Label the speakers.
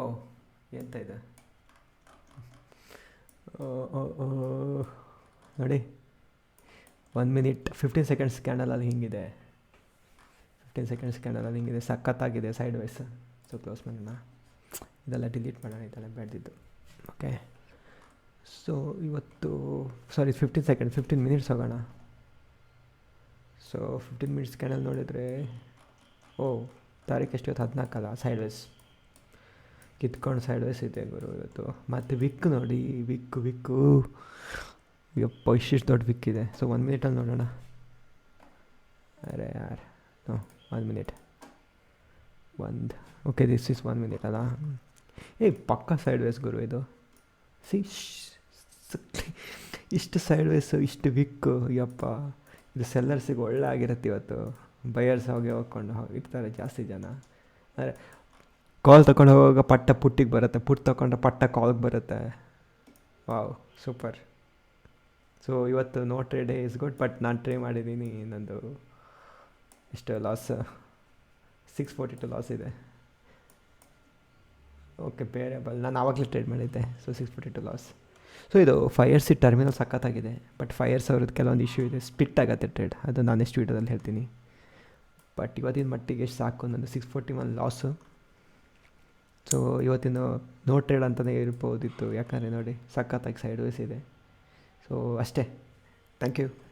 Speaker 1: ಓ ಎಂತ ಇದೆ. ನೋಡಿ. ಒನ್ ಮಿನಿಟ್ ಫಿಫ್ಟೀನ್ ಸೆಕೆಂಡ್ಸ್ ಕ್ಯಾಂಡಲಲ್ಲಿ ಹಿಂಗಿದೆ. ಫಿಫ್ಟೀನ್ ಸೆಕೆಂಡ್ಸ್ ಕ್ಯಾಂಡಲಲ್ಲಿ ಹಿಂಗಿದೆ. ಸಖತ್ತಾಗಿದೆ ಸೈಡ್ ವೈಸ್ ಸೊ ಕ್ಲೋಸ್ ಮಾಡೋಣ. ಇದೆಲ್ಲ ಡಿಲೀಟ್ ಮಾಡೋಣ, ಇದೆಲ್ಲ ಬೆಳೆದಿದ್ದು ಓಕೆ ಸೊ ಇವತ್ತು sorry fifteen second fifteen minutes ಹೋಗೋಣ. ಸೊ ಫಿಫ್ಟೀನ್ ಮಿನಿಟ್ಸ್ ಕ್ಯಾಂಡಲ್ ನೋಡಿದರೆ, ಓ, ತಾರೀಕು ಎಷ್ಟು ಇವತ್ತು? ಹದಿನಾಲ್ಕಲ್ಲ ಸೈಡ್ ವೈಸ್ ಕಿತ್ಕೊಂಡು ಸೈಡ್ ವೈಸ್ ಇದೆ ಗುರು ಇವತ್ತು. ಮತ್ತು ವಿಕ್ ನೋಡಿ ವಿಕ್ ವಿಕ್ಕು ಯಪ್ಪ, ಇಷ್ಟಿಷ್ಟು ದೊಡ್ಡ ವಿಕ್ ಇದೆ. ಸೊ ಒಂದು ಮಿನಿಟಲ್ಲಿ ನೋಡೋಣ. ಅರೆ ಯಾರು? ನೋ ಒಂದು ಮಿನಿಟ್ ಒಂದು. Okay this is one minute ಅಲ್ಲ? ಏ, ಪಕ್ಕ ಸೈಡ್ ವೇಸ್ ಗುರು ಇದು. ಸಿ ಇಷ್ಟು ಸೈಡ್ ವೇಸು ಇಷ್ಟು ವಿಕ್ಕು ಯಪ್ಪ, ಇದು ಸೆಲ್ಲರ್ಸಿಗೆ ಒಳ್ಳೆ ಆಗಿರುತ್ತೆ ಇವತ್ತು. ಬಯರ್ಸ್ ಹೋಗಿ ಹೋಗ್ಕೊಂಡು ಹೋಗಿ ಇರ್ತಾರೆ ಜಾಸ್ತಿ ಜನ. ಅಂದರೆ ಕಾಲ್ ತಗೊಂಡು ಹೋಗುವಾಗ ಪಟ್ಟ ಪುಟ್ಟಿಗೆ ಬರುತ್ತೆ ಪುಟ್ ತಗೊಂಡ್ರೆ ಪಟ್ಟ ಕಾಲ್ಗೆ ಬರುತ್ತೆ. ವಾವ್ ಸೂಪರ್ ಸೊ ಇವತ್ತು no trade is good but ನಾನು ಟ್ರೈ ಮಾಡಿದ್ದೀನಿ ನಂದು ಇಷ್ಟು loss six forty two loss ಇದೆ ಓಕೆ ಬೇರೆಬಲ್ ನಾನು ಆವಾಗಲೇ ಟ್ರೇಡ್ ಮಾಡಿದ್ದೆ so six forty two loss so ಇದು ಫೈರ್ ಸಿ ಟರ್ಮಿನಲ್ ಸಖತ್ತಾಗಿದೆ ಬಟ್ ಫೈಯರ್ಸ್ ಅವ್ರದ್ದು ಕೆಲವೊಂದು ಇಶ್ಯೂ ಇದೆ ಸ್ಪಿಟ್ ಆಗುತ್ತೆ ಟ್ರೇಡ್ ಅದು ನಾನು ಎಷ್ಟು ವೀಡಿಯೋದಲ್ಲಿ ಹೇಳ್ತೀನಿ. ಬಟ್ ಇವತ್ತಿನ ಮಟ್ಟಿಗೆ ಎಷ್ಟು ಸಾಕು, ನಂದು six forty one loss so ಇವತ್ತಿನ ನೋ ಟ್ರೇಡ್ ಅಂತಲೇ ಇರ್ಬೋದಿತ್ತು ಯಾಕಂದರೆ ನೋಡಿ, ಸಖತ್ತಾಗಿ ಸೈಡ್ ವೇಸ್ ಇದೆ. ಸೊ ಅಷ್ಟೇ. Thank you